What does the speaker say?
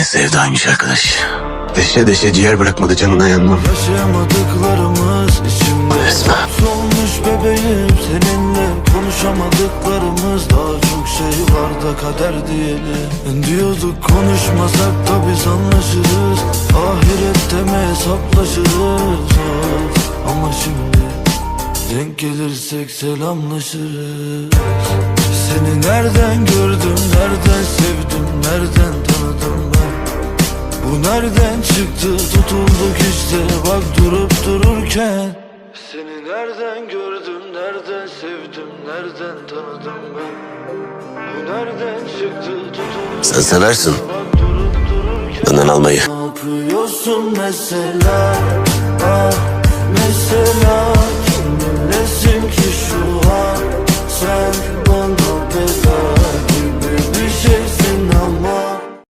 Yine sevdaymış arkadaş. Deşe deşe ciğer bırakmadı canına yanmam. Yaşayamadıklarımız içimde Resmen. Solmuş bebeğim seninle konuşamadıklarımız Daha çok şey var da kader diyelim Diyorduk konuşmasak da biz anlaşırız Ahirette mi hesaplaşırız Ama şimdi denk gelirsek selamlaşırız Seni nereden gördüm, nereden nereden çıktı? Tutulduk işte bak durup dururken. Seni nereden gördüm nereden sevdim nereden tanıdım ben? Bu nereden çıktı? Tutulduk Sen seversin. Benden almayı. Ne yapıyorsun mesela? Ah mesela? Kiminlesin ki şu